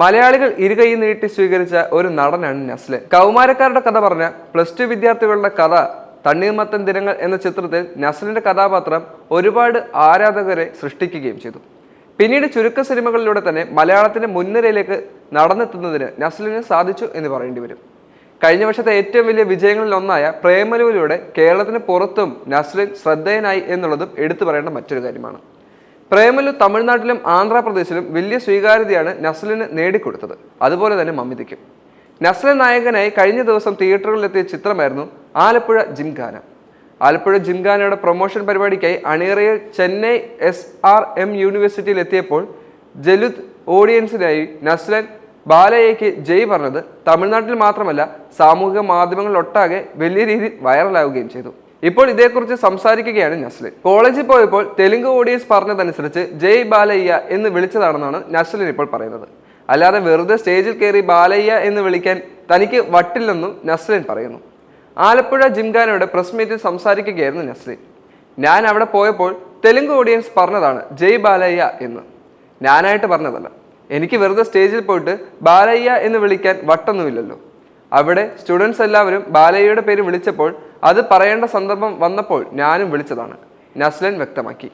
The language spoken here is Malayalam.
മലയാളികൾ ഇരുകൈ നീട്ടി സ്വീകരിച്ച ഒരു നടനാണ് നസ്ലൻ കൗമാരക്കാരുടെ കഥ പറഞ്ഞ പ്ലസ് ടു വിദ്യാർത്ഥികളുടെ കഥ തണ്ണീർമത്തൻ ദിനങ്ങൾ എന്ന ചിത്രത്തിൽ നസ്ലിന്റെ കഥാപാത്രം ഒരുപാട് ആരാധകരെ സൃഷ്ടിക്കുകയും ചെയ്തു. പിന്നീട് ചുരുക്ക സിനിമകളിലൂടെ തന്നെ മലയാളത്തിന്റെ മുൻനിരയിലേക്ക് നടന്നെത്തുന്നതിന് നസ്ലിന് സാധിച്ചു എന്ന് പറയേണ്ടി വരും. കഴിഞ്ഞ വർഷത്തെ ഏറ്റവും വലിയ വിജയങ്ങളിൽ ഒന്നായ പ്രേമലുവിലൂടെ കേരളത്തിന് പുറത്തും നസ്ലിൻ ശ്രദ്ധേയനായി എന്നുള്ളതും എടുത്തു പറയേണ്ട മറ്റൊരു കാര്യമാണ്. പ്രേമലു തമിഴ്നാട്ടിലും ആന്ധ്രാപ്രദേശിലും വലിയ സ്വീകാര്യതയാണ് നസ്ലിന് നേടിക്കൊടുത്തത്. അതുപോലെ തന്നെ മമിതയ്ക്കും നസ്ലിൻ നായകനായി കഴിഞ്ഞ ദിവസം തിയേറ്ററുകളിലെത്തിയ ചിത്രമായിരുന്നു ആലപ്പുഴ ജിംഖാന. ആലപ്പുഴ ജിംഖാനയുടെ പ്രൊമോഷൻ പരിപാടിക്കായി അണിയറയിൽ ചെന്നൈ എസ് ആർ എം യൂണിവേഴ്സിറ്റിയിൽ എത്തിയപ്പോൾ ജലുദ് ഓഡിയൻസിനായി നസ്ലൻ ബാലയ്യയ്ക്ക് ജയ് പറഞ്ഞത് തമിഴ്നാട്ടിൽ മാത്രമല്ല സാമൂഹിക മാധ്യമങ്ങളിലൊട്ടാകെ വലിയ രീതിയിൽ വൈറലാവുകയും ചെയ്തു. ഇപ്പോൾ ഇതേക്കുറിച്ച് സംസാരിക്കുകയാണ് നസ്ലിൻ കോളേജിൽ പോയപ്പോൾ തെലുങ്ക് ഓഡിയൻസ് പറഞ്ഞതനുസരിച്ച് ജയ് ബാലയ്യ എന്ന് വിളിച്ചതാണെന്നാണ് നസ്ലിൻ ഇപ്പോൾ പറയുന്നത്. അല്ലാതെ വെറുതെ സ്റ്റേജിൽ കയറി ബാലയ്യ എന്ന് വിളിക്കാൻ തനിക്ക് വട്ടില്ലെന്നും നസ്ലിൻ പറയുന്നു. ആലപ്പുഴ ജിംഖാനയുടെ പ്രസ് മീറ്റിൽ സംസാരിക്കുകയായിരുന്നു നസ്ലിൻ ഞാൻ അവിടെ പോയപ്പോൾ തെലുങ്ക് ഓഡിയൻസ് പറഞ്ഞതാണ് ജയ് ബാലയ്യ എന്ന്. ഞാനായിട്ട് പറഞ്ഞതല്ല. എനിക്ക് വെറുതെ സ്റ്റേജിൽ പോയിട്ട് ബാലയ്യ എന്ന് വിളിക്കാൻ വട്ടൊന്നുമില്ലല്ലോ. അവിടെ സ്റ്റുഡൻസ് എല്ലാവരും ബാലയ്യയുടെ പേര് വിളിച്ചപ്പോൾ അത് പറയേണ്ട സന്ദർഭം വന്നപ്പോൾ ഞാനും വിളിച്ചതാണ്. നസ്ലൻ വ്യക്തമാക്കി.